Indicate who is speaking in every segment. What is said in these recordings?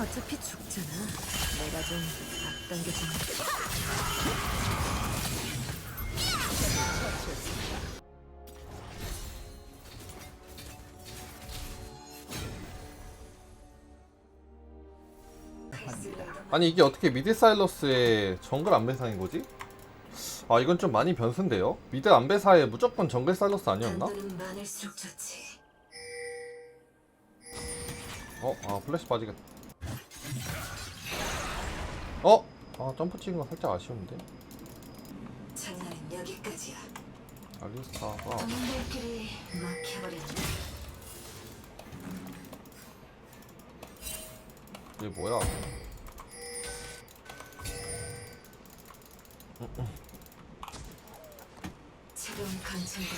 Speaker 1: 어차피 죽잖아. 내가 좀 앞당겨주는
Speaker 2: 아니 이게 어떻게 미드 사일러스의 정글 안배사인 거지? 아 이건 좀 많이 변수인데요? 미드 안배사에 무조건 정글 사일러스 아니었나?
Speaker 1: 단도는 많을수록 좋지.
Speaker 2: 어? 아 플래시 빠지겠다 어? 아 점프 찍은 거 살짝 아쉬운데?
Speaker 1: 장난은 여기까지야.
Speaker 2: 알리스타가
Speaker 1: 어머니들끼리 막혀버렸네.
Speaker 2: 이게 뭐야
Speaker 1: 새로운 관찰과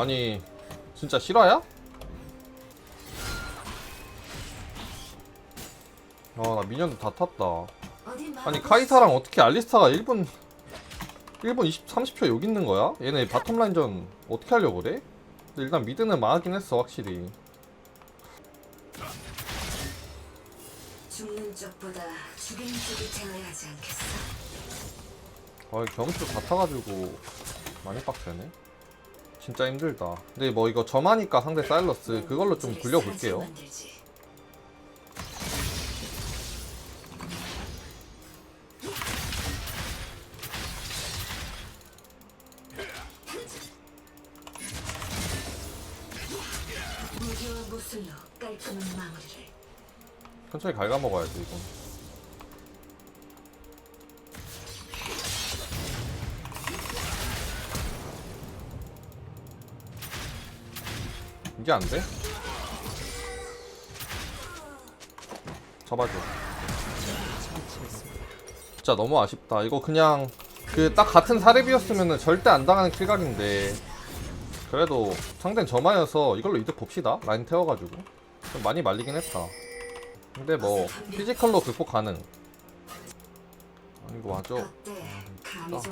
Speaker 2: 아니 진짜 실화야? 나 미니언도 다 탔다 아니? 카이사랑 어떻게 알리스타가 1분 1분 20, 30초 여기 있는 거야? 얘네 바텀 라인전 어떻게 하려고 그래? 일단 미드는 망하긴 했어 확실히
Speaker 1: 죽는 쪽보다 죽이는 쪽이 제어하지 않겠어?
Speaker 2: 아 경치도 다 타가지고 많이 빡세네 진짜 힘들다 근데 뭐 이거 점하니까 상대 사일러스 그걸로 좀
Speaker 1: 저기
Speaker 2: 굴려볼게요 천천히 갉아먹어야지 이건. 이게 안 돼? 잡아줘. 진짜 너무 아쉽다. 이거 그냥 그 딱 같은 사례비였으면 절대 안 당하는 킬각인데. 그래도 상대는 저마여서 이걸로 이득 봅시다. 라인 태워가지고. 좀 많이 말리긴 했다 근데 뭐 피지컬로 극복 가능 아니 이거 맞아?
Speaker 1: 어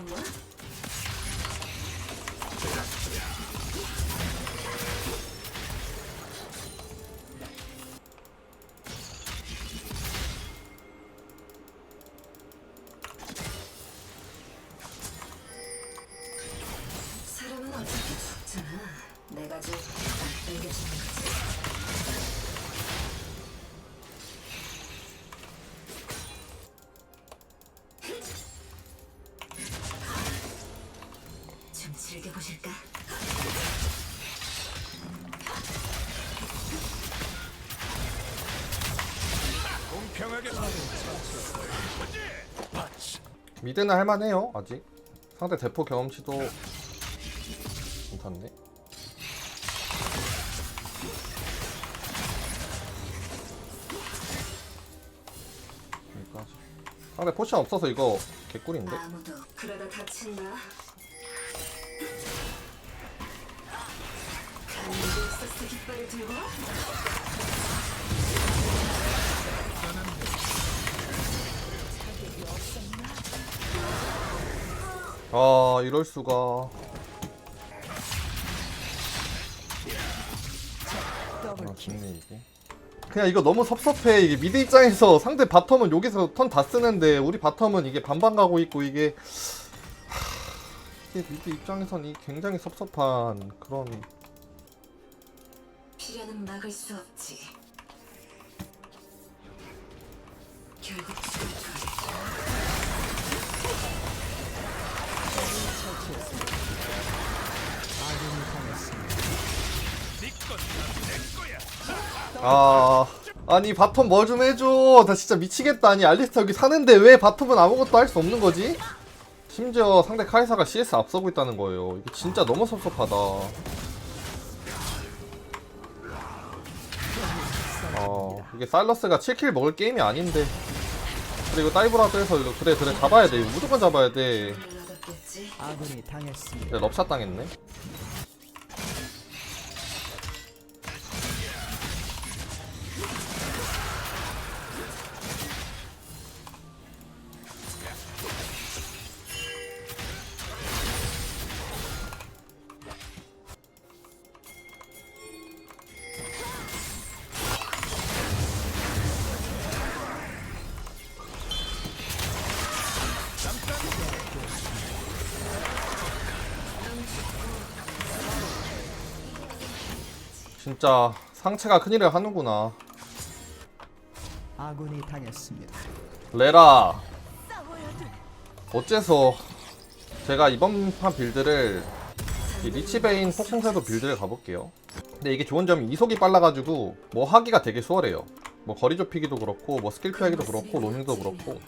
Speaker 1: 즐겨보실까?
Speaker 2: 미드는 할만해요 아직. 상대 대포 경험치도 괜찮네. 여기까지. 상대 포션 없어서 이거 개꿀인데?
Speaker 1: 아무도 그러다 다친다.
Speaker 2: 아 이럴 수가. 아 죽네 이게. 그냥 이거 너무 섭섭해. 이게 미드 입장에서 상대 바텀은 여기서 턴 다 쓰는데 우리 바텀은 이게 반반 가고 있고 이게 하, 이게 미드 입장에선 이 굉장히 섭섭한 그런
Speaker 1: 필요는 막을 수 없지. 결국 죽을 거야.
Speaker 2: 아 아니 바텀 뭐 좀 해줘 나 진짜 미치겠다 아니 알리스타 여기 사는데 왜 바텀은 아무것도 할 수 없는 거지? 심지어 상대 카이사가 CS 앞서고 있다는 거예요 이게 진짜 너무 섭섭하다 어 이게 사일러스가 7킬 먹을 게임이 아닌데 그리고 다이브라도 해서 이거 그래 그래 잡아야 돼 이거 무조건 잡아야 돼?
Speaker 3: 아군이 당했습니다.
Speaker 2: 근데 럽샷 당했네 진짜 상체가 큰일을 하는구나.
Speaker 3: 아군이 당했습니다.
Speaker 2: 레라 어째서 제가 이번 판 빌드를 이 리치베인 폭풍새도 빌드를 가볼게요. 근데 이게 좋은 점이 이속이 빨라가지고 뭐 하기가 되게 수월해요. 뭐 거리 좁히기도 그렇고 뭐 스킬 피하기도 그렇고 로밍도 그렇고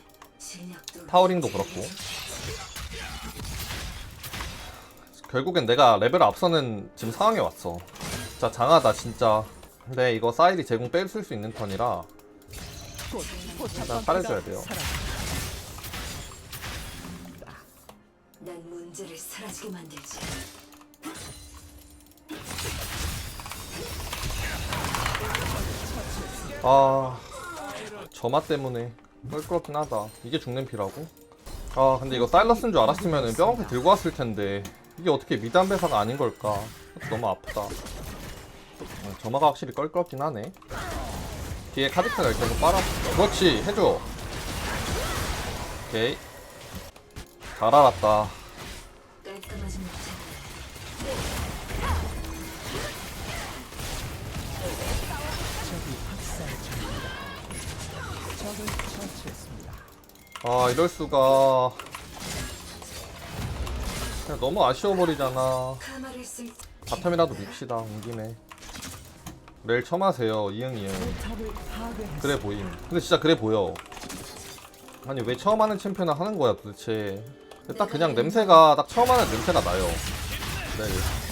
Speaker 2: 타워링도 그렇고. 결국엔 내가 레벨 앞서는 지금 상황에 왔어 진짜 장하다 진짜. 근데 이거 사이리 제공 뺄수 있는 턴이라
Speaker 3: 곧
Speaker 2: 일단 빨아줘야 돼요.
Speaker 1: 난 문제를 사라지게 만들지.
Speaker 2: 아 저맛 때문에 껄끄럽긴 하다. 이게 죽는 피라고? 아 근데 이거 사일러스인 줄 알았으면 뼈한테 들고 왔을 텐데 이게 어떻게 미담 배사가 아닌 걸까? 너무 아프다 아, 점화가 확실히 껄끄럽긴 하네. 뒤에 카드카를 계속 빨아. 그렇지 해줘. 오케이. 잘 알았다. 아 이럴 수가. 그냥 너무 아쉬워 버리잖아.
Speaker 1: 카마를 쓸
Speaker 2: 바텀이라도 밉시다 온 김에 레일 처음 하세요. 이응 이응.
Speaker 3: 탑을 파괴했습니다.
Speaker 2: 그래 보임. 근데 진짜 그래 보여. 아니 왜 처음 하는 챔피언을 하는 거야 도대체? 딱 그냥 냄새가 딱 처음 하는 냄새가 나요. 네.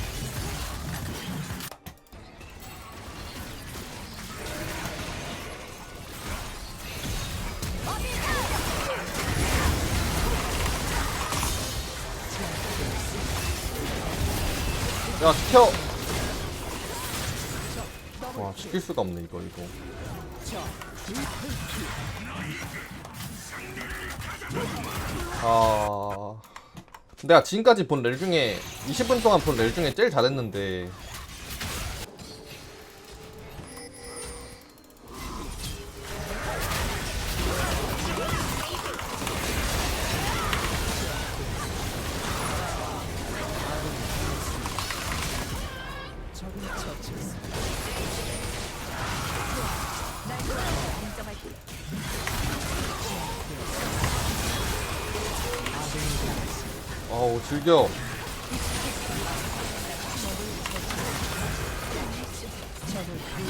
Speaker 2: 야와 시킬 수가 없네 이거 이거. 아. 내가 지금까지 본 렐 중에 20분 동안 본 렐 중에 제일 잘했는데 어우 즐겨.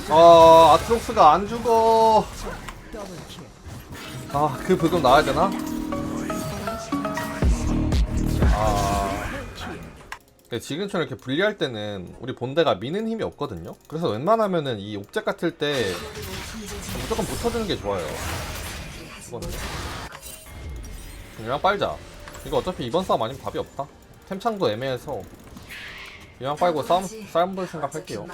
Speaker 2: 아 아트록스가 안 죽어.
Speaker 3: 더블킬.
Speaker 2: 아그 부금 나와야 되나? 아. 지금처럼 이렇게 분리할 때는 우리 본대가 미는 힘이 없거든요? 그래서 웬만하면은 이 옵젝 같을 때 무조건 붙어주는 게 좋아요. 그냥 빨자 이거 어차피 이번 싸움 아니면 답이 없다. 템창도 애매해서 그냥 빨고 싸움 싸움 볼 생각할게요.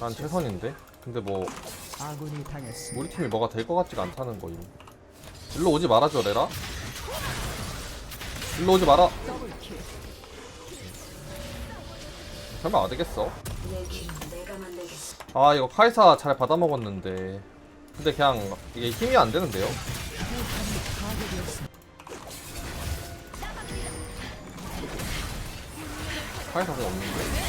Speaker 2: 난 최선인데? 근데 뭐
Speaker 3: 아군이 당했습니다.
Speaker 2: 우리 팀이 뭐가 될 것 같지가 않다는 거임 일로 오지 말아줘 레라 일로 오지 마라
Speaker 3: 더블킬.
Speaker 2: 설마 안 되겠어. 아 이거 카이사 잘 받아 먹었는데 근데 그냥 이게 힘이 안 되는데요. 카이사가 없는데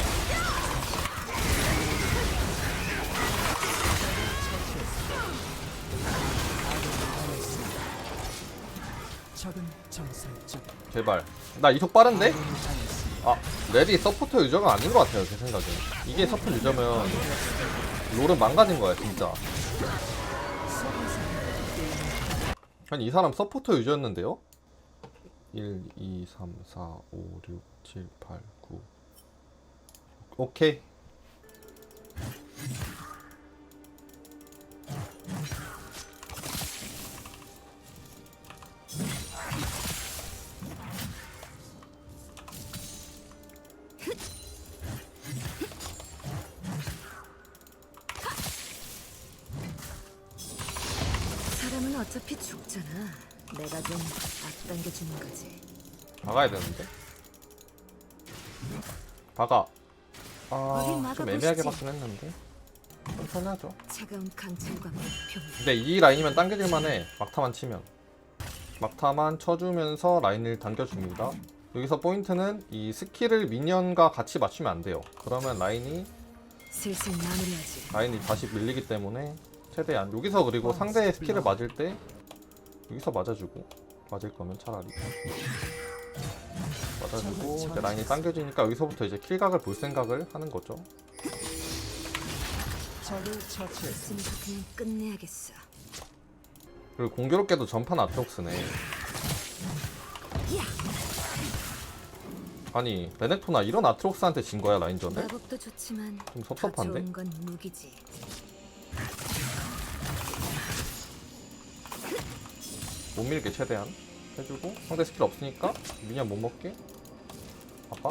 Speaker 2: 제발. 나 이속 빠른데?
Speaker 3: 아
Speaker 2: 레디 서포터 유저가 아닌 것 같아요 제 생각엔. 이게 서포터 유저면 롤은 망가진 거야 진짜. 아니 이 사람 서포터 유저였는데요? 1, 2, 3, 4, 5, 6, 7, 8, 9 오케이
Speaker 1: 죽잖아. 내가 좀 앞당겨 주는 거지.
Speaker 2: 나가야 되는데 박아 아좀
Speaker 1: 막아보시지.
Speaker 2: 애매하게 받긴 했는데 천천히 하죠
Speaker 1: 차가운 강철과 목표.
Speaker 2: 근데 이 라인이면 당겨질만해 막타만 치면 막타만 쳐주면서 라인을 당겨줍니다 여기서 포인트는 이 스킬을 미니언과 같이 맞추면 안 돼요 그러면 라인이
Speaker 1: 슬슬 마무리하지.
Speaker 2: 라인이 다시 밀리기 때문에 최대한 여기서 그리고 상대의 스킬을 맞을 때 여기서 맞아주고 맞을 거면 차라리 맞아주고 이제 라인이 당겨지니까 여기서부터 이제 킬각을 볼 생각을 하는 거죠
Speaker 3: 처치했습니다.
Speaker 1: 그냥 끝내야겠어.
Speaker 2: 그리고 공교롭게도 전판 아트록스네 아니 베넥토나 이런 아트록스한테 진 거야 라인전에?
Speaker 1: 마법도 좋지만 좀더
Speaker 2: 섭섭한데?
Speaker 1: 좋은 건 무기지.
Speaker 2: 못 밀게 최대한 해주고 상대 스킬 없으니까 미니언 못 먹게 아까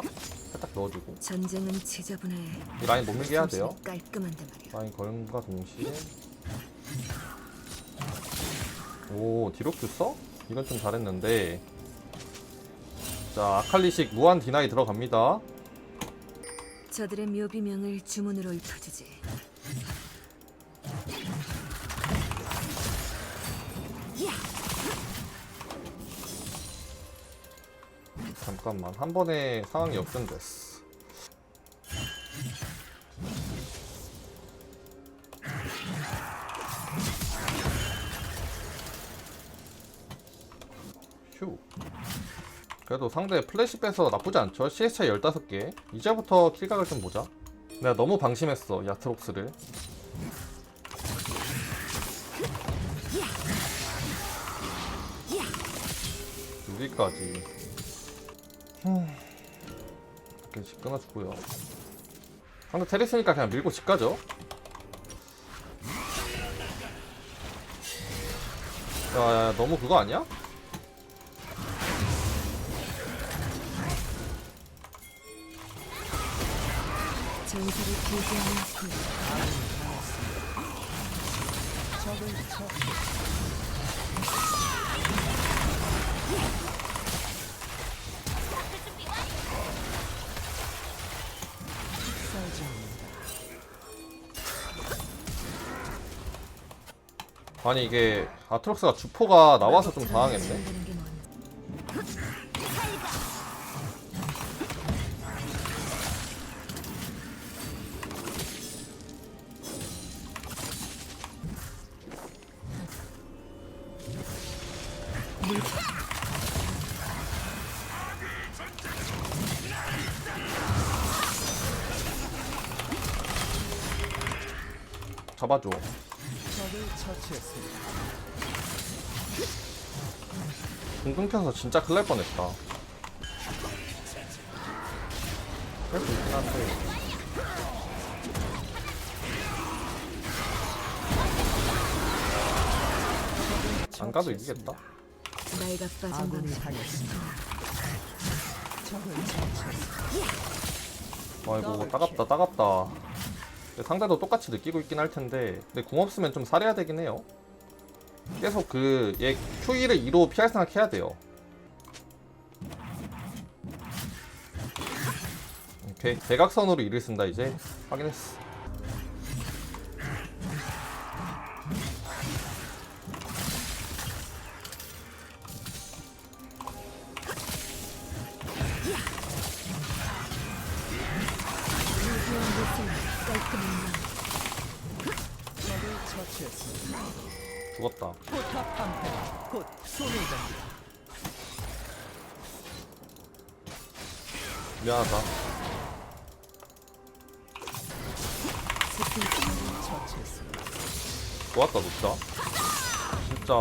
Speaker 2: 살짝 넣어주고
Speaker 1: 전쟁은 지저분해.
Speaker 2: 이 라인 못 밀게 해야 돼요
Speaker 1: 깔끔한데 말이야.
Speaker 2: 라인 걸음과 동시에 오 디록큐 써? 이건 좀 잘했는데 자 아칼리식 무한 디나이 들어갑니다
Speaker 1: 저들의 묘비명을 주문으로 읊어주지.
Speaker 2: 잠깐만 한 번에 상황이 역전됐어. 휴. 그래도 상대 플래시 빼서 나쁘지 않죠? CS 차이 15개. 이제부터 킬각을 좀 보자. 내가 너무 방심했어 야트록스를. 여기까지 이렇게 집 끊어주고요. 상대 테리스니까 그냥 밀고 집 가죠. 야, 야, 야, 너무 그거 아니야? 아니 이게 아트록스가 주포가 나와서 좀 당황했네. 잡아줘.
Speaker 3: 처치했습니다.
Speaker 2: 공 끊겨서 진짜 큰일 날 뻔했다. 할수 있긴 한데. 안 가도 이기겠다.
Speaker 1: 나이가 빠진
Speaker 3: 아군이. 당했습니다.
Speaker 2: 아이고 따갑다 따갑다 상대도 똑같이 느끼고 있긴 할 텐데 근데 궁 없으면 좀 살해야 되긴 해요. 계속 그 얘 Q1을 2로 피할 생각 해야 돼요. 오케이 대각선으로 2를 쓴다 이제. 확인했어 죽었다. 미안하다
Speaker 3: 처치했습니다.
Speaker 2: 좋았다 진짜 진짜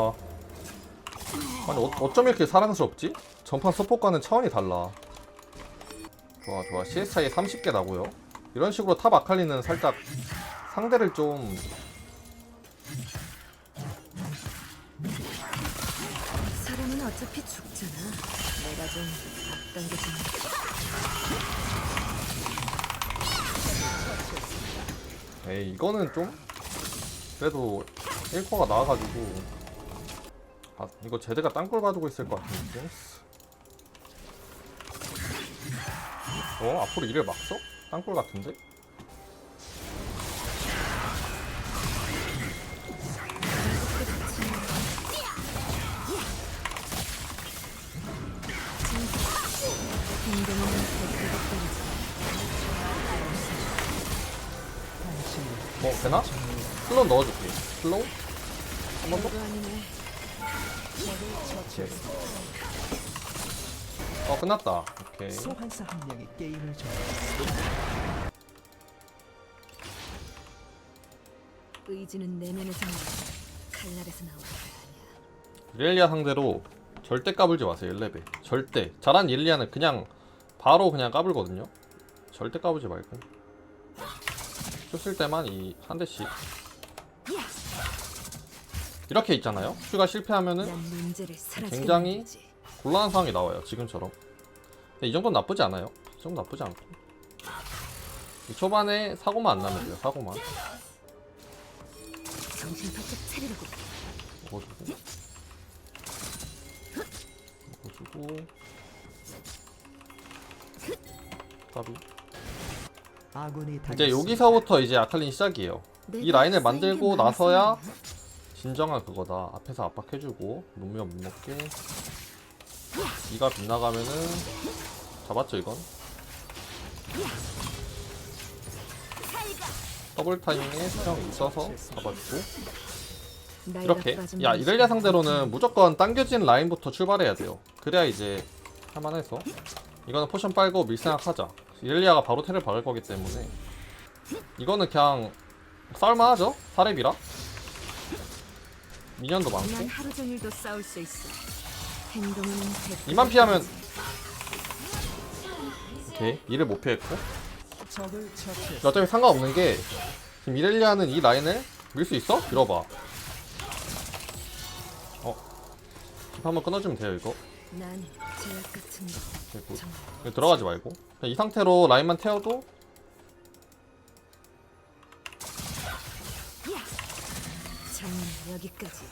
Speaker 2: 아니 어, 어쩜 이렇게 사랑스럽지? 전판 서포과는 차원이 달라 좋아 좋아 CS 차이 30개 나고요 이런 식으로 탑 아칼리는 살짝 상대를 좀
Speaker 1: 어차피 죽잖아. 내가 좀 앞당겨주면
Speaker 2: 에이 이거는 좀 그래도 1코가 나와가지고 아 이거 제드가 땅굴 봐주고 있을 것 같은 느낌 어 앞으로 일을 막 써? 땅굴 같은데? 되나? 슬로우 넣어줄게 슬로우? 한 번 더? 어 끝났다 오케이
Speaker 3: 소환사 한 명이 게임을 종료했습니다.
Speaker 1: 의지는 내면에서 나와. 칼날에서 나오는 게 아니야.
Speaker 2: 이렐리아 상대로 절대 까불지 마세요 1레벨 절대 잘한 이렐리아는 그냥 바로 그냥 까불거든요 절대 까불지 말고 슛을 때만 이 한 대씩. 이렇게 있잖아요? 슈가 실패하면은 굉장히. 곤란한 상황이 나와요 지금처럼. 근데 이 정도는 나쁘지 않아요. 이 정도 나쁘지 않고. 이 초반에 사고만 안 나면 돼요 사고만.
Speaker 1: 정신 바짝 차리라고.
Speaker 2: 먹어주고. 먹어주고. 답이 이제 여기서부터 이제 아칼린 시작이에요. 이 라인을 만들고 나서야 진정한 그거다. 앞에서 압박해주고 문명 못 먹게. 이가 빗나가면은 잡았죠 이건. 더블 타임에 수정 있어서 잡아주고. 이렇게. 야 이렐리아 상대로는 무조건 당겨진 라인부터 출발해야 돼요. 그래야 이제 할만해서. 이거는 포션 빨고 밀생각하자. 이렐리아가 바로 테를 박을 거기 때문에 이거는 그냥 싸울만하죠 사렙이라 미니언도 많고
Speaker 1: 난 하루 종일도 싸울 수 있어. 행동은 백그덕거리지.
Speaker 2: 이만 피하면 오케이 이를 못 피했고
Speaker 3: 적을 처치했습니다.
Speaker 2: 어차피 상관없는 게 지금 이렐리아는 이 라인을 밀 수 있어? 밀어봐 어? 집 한번 끊어주면 돼요 이거
Speaker 1: 난 제약 같은 거. 정말.
Speaker 2: 들어가지 말고. 그냥 이 상태로 라인만 태워도
Speaker 1: 장은 여기까지.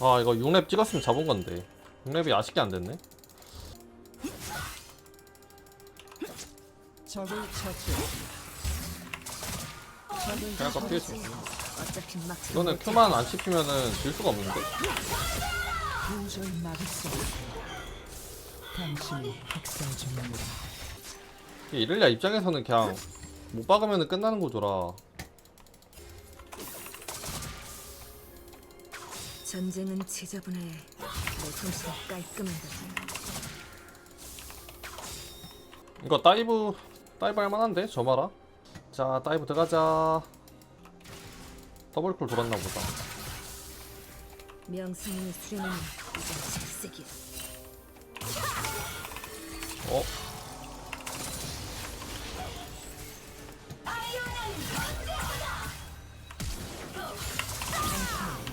Speaker 2: 아 이거 6렙 찍었으면 잡은 건데. 6렙이 아쉽게 안 됐네
Speaker 3: 적을 처치했습니다. 적을
Speaker 2: 그냥 피했어
Speaker 1: 어차피 막
Speaker 2: 이거는 큐만 안 씹히면은 질 수가 없는데
Speaker 3: 도저히 막을 수 없습니다. 당신이 학살 중입니다.
Speaker 2: 이게 이렐리아 입장에서는 그냥 못 박으면 끝나는 거더라
Speaker 1: 전쟁은 지저분해. 내 솜씨는 깔끔한다.
Speaker 2: 이거 다이브 다이브 할만한데 저 마라 자 다이브 들어가자 더블콜 돌았나 보다. 어?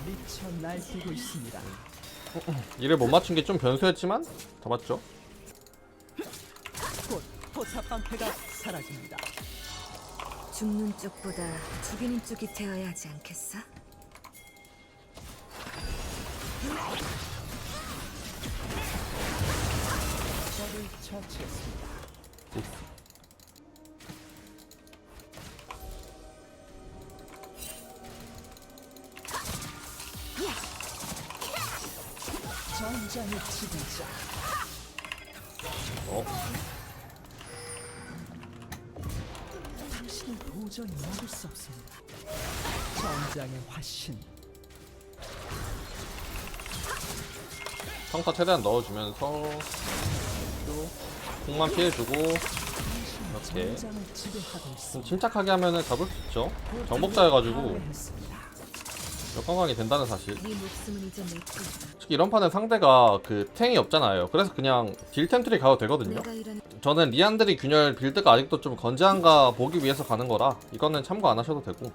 Speaker 3: 미쳐 날뛰고 있습니다.
Speaker 2: 이를 못 맞춘 게 좀 변수였지만 잡았죠
Speaker 3: 곧 방패가 사라집니다.
Speaker 1: 죽는 쪽보다 죽이는 쪽이 되어야 하지 않겠어?
Speaker 3: 적을 처치했습니다. 전장의 지배자
Speaker 2: 어?
Speaker 3: 도저히 막을 수 없습니다. 전장의 화신
Speaker 2: 평타 최대한 넣어주면서 쭉 공만 피해주고 이렇게
Speaker 3: 전장을 지배하고
Speaker 2: 좀
Speaker 3: 있습니다.
Speaker 2: 침착하게 하면은 잡을 수 있죠 정복자여가지고
Speaker 3: 파괴했습니다.
Speaker 2: 역관광이 된다는 사실.
Speaker 1: 네 목숨은 이제 내 거야.
Speaker 2: 특히 이런 판은 상대가 그 탱이 없잖아요. 그래서 그냥 딜템트리 가도 되거든요.
Speaker 1: 내가 이런
Speaker 2: 저는 리안드리 균열 빌드가 아직도 좀 건재한가 보기 위해서 가는 거라 이거는 참고 안 하셔도 되고.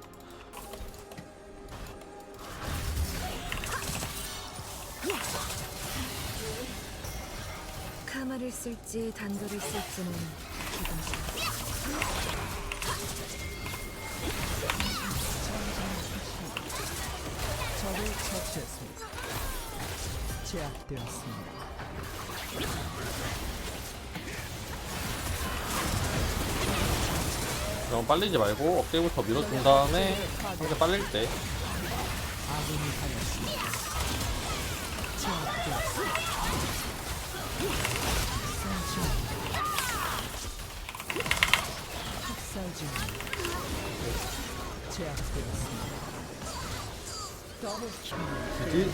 Speaker 1: 카마를 쓸지 단도를 쓸지는 처치했습니다.
Speaker 2: 제압되었습니다.
Speaker 3: 그럼 빨리지 말고 업데이트부터 밀어준 다음에 상대 빨릴 때
Speaker 2: 제